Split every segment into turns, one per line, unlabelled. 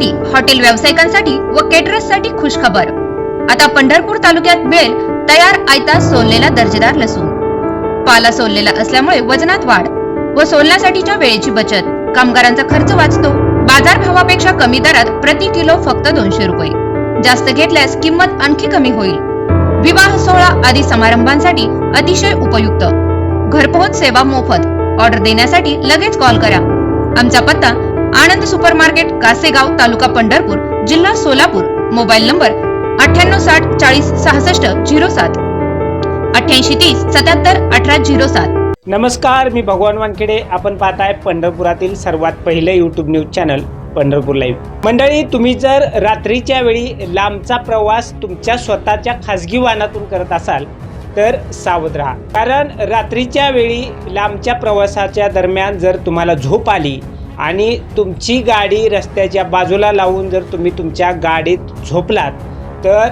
साठी हॉटेल व्यावसायिकांसाठी व केटरर्ससाठी खुशखबर. आता पंढरपूर तालुक्यात मिळेल तयार आयता सोललेला दर्जेदार लसूण. पाला सोललेला असल्यामुळे वजनात वाढ व सोलण्यासाठीच्या वेळेची बचत. कामगारांचा खर्च वाचतो. बाजार भावापेक्षा कमी दरात प्रति किलो फक्त दोनशे रुपये. जास्त घेतल्यास किंमत आणखी कमी होईल. विवाह सोहळा आदी समारंभांसाठी अतिशय उपयुक्त. घरपोहोच सेवा मोफत. ऑर्डर देण्यासाठी लगेच कॉल करा. आमचा पत्ता आनंद सुपर मार्केट कासेगाव तालुका पंढरपूर जिल्हा सोलापूर. मोबाईल नंबर अठ्ठ्याण्णव साठ चाळीस सहासष्ट झिरो सात. अठ्ठ्याऐंशी तीस सत्याहत्तर अठरा झिरो सात.
नमस्कार मी भगवान वानखेडे. आपण पाहताय पंढरपुरातील सर्वात पहिले YouTube news channel Pandharpur live मंडळी तुम्ही जर रात्रीच्या वेळी लांबचा प्रवास तुमच्या स्वतःच्या खाजगी वाहनातून करत असाल तर सावध राहा. कारण रात्रीच्या वेळी लांबच्या प्रवासाच्या दरम्यान जर तुम्हाला झोप आली आणि तुमची गाडी रस्त्याच्या बाजूला लावून जर तुम्ही तुमच्या गाडीत झोपलात तर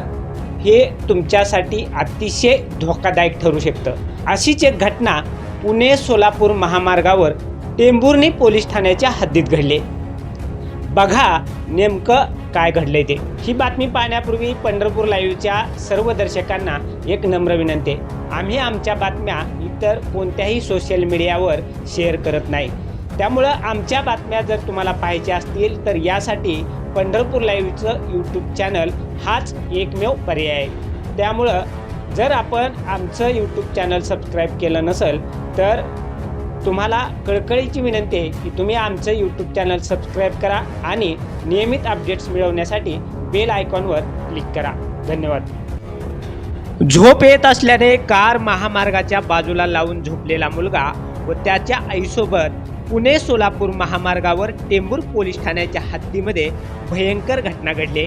हे तुमच्यासाठी अतिशय धोकादायक ठरू शकतं. अशीच एक घटना पुणे सोलापूर महामार्गावर टेंभुर्णी पोलीस ठाण्याच्या हद्दीत घडले. बघा नेमकं काय घडलंय ते. ही बातमी पाहण्यापूर्वी पंढरपूर लाईव्हच्या सर्व दर्शकांना एक नम्र विनंती आम्ही आमच्या बातम्या इतर कोणत्याही सोशल मीडियावर शेअर करत नाही. त्यामुळं आमच्या बातम्या जर तुम्हाला पाहायच्या असतील तर यासाठी पंढरपूर लाईव्हचं यूट्यूब चॅनल हाच एकमेव पर्याय आहे. त्यामुळं जर आपण आमचं यूट्यूब चॅनल सबस्क्राईब केलं नसेल तर तुम्हाला कळकळीची विनंती आहे की तुम्ही आमचं यूट्यूब चॅनल सबस्क्राईब करा आणि नियमित अपडेट्स मिळवण्यासाठी बेल आयकॉनवर क्लिक करा. धन्यवाद. झोप येत असल्याने कार महामार्गाच्या बाजूला लावून झोपलेला मुलगा व त्याच्या आईसोबत पुणे सोलापूर महामार्गावर टेंबूर पोलीस ठाण्याच्या हद्दीमध्ये भयंकर घटना घडली.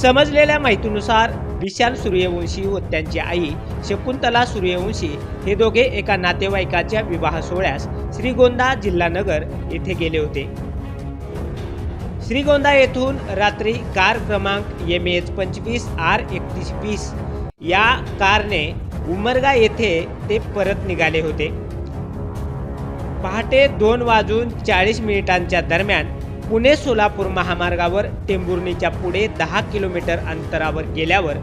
समजलेल्या माहितीनुसार विशाल सूर्यवंशी व त्यांची आई शकुंतला सूर्यवंशी हे दोघे एका नातेवाईकाच्या विवाह सोहळ्यास श्रीगोंदा जिल्हानगर येथे गेले होते. श्रीगोंदा येथून रात्री कार क्रमांक एम एच पंचवीस आर एकतीस वीस या कारने उमरगा येथे ते परत निघाले होते. पहाटे दोन वाजून चाळीस मिनिटांच्या दरम्यान पुणे सोलापूर महामार्गावर टेंभुर्णीच्या पुढे दहा किलोमीटर अंतरावर गेल्यावर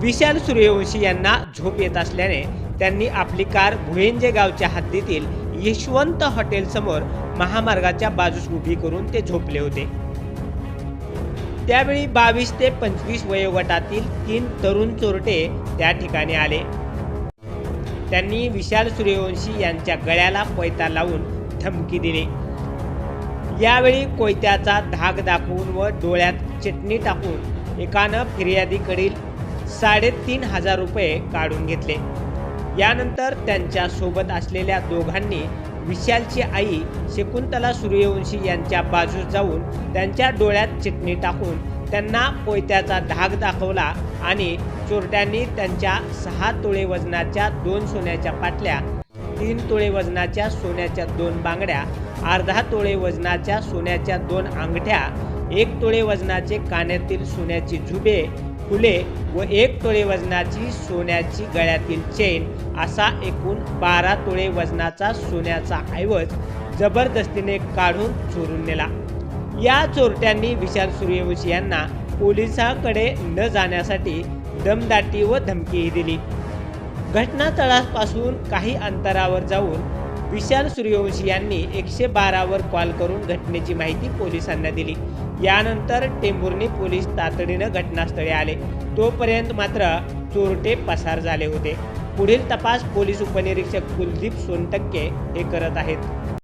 विशाल सूर्यवंशी यांना झोप येत असल्याने त्यांनी आपली कार भुयंजे गावच्या हद्दीतील यशवंत हॉटेलसमोर महामार्गाच्या बाजूस उभी करून ते झोपले होते. त्यावेळी बावीस ते पंचवीस वयोगटातील तीन तरुण चोरटे त्या ठिकाणी आले. त्यांनी विशाल सूर्यवंशी यांच्या गळ्याला कोयता लावून धमकी दिली. यावेळी कोयत्याचा धाक दाखवून व डोळ्यात चटणी टाकून एकानं फिर्यादीकडील साडेतीन हजार रुपये काढून घेतले. यानंतर त्यांच्यासोबत असलेल्या दोघांनी विशालची आई शकुंतला सूर्यवंशी यांच्या बाजूस जाऊन त्यांच्या डोळ्यात चिटणी टाकून त्यांना कोयत्याचा धाक दाखवला आणि चोरट्यांनी त्यांच्या सहा तोळे वजनाच्या दोन सोन्याच्या पाटल्या तीन तोळे वजनाच्या सोन्याच्या दोन बांगड्या अर्धा तोळे वजनाच्या सोन्याच्या दोन अंगठ्या एक तोळे वजनाचे कान्यातील सोन्याची झुबे फुले व एक तोळे वजनाची सोन्याची गळ्यातील चेन असा एकूण बारा तोळे वजनाचा सोन्याचा ऐवज जबरदस्तीने काढून चोरून नेला. या चोरट्यांनी विशाल सूर्यवंशी यांना पोलिसांकडे न जाण्यासाठी दमदाटी व धमकीही दिली. घटनास्थळापासून काही अंतरावर जाऊन विशाल सूर्यवंशी यांनी एकशे बारावर कॉल करून घटनेची माहिती पोलिसांना दिली. यानंतर टेंभुर्णी पोलीस तातडीनं घटनास्थळी आले. तोपर्यंत मात्र चोरटे पसार झाले होते. पुढील तपास पोलीस उपनिरीक्षक कुलदीप सोनटक्के हे करत आहेत.